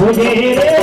मुझे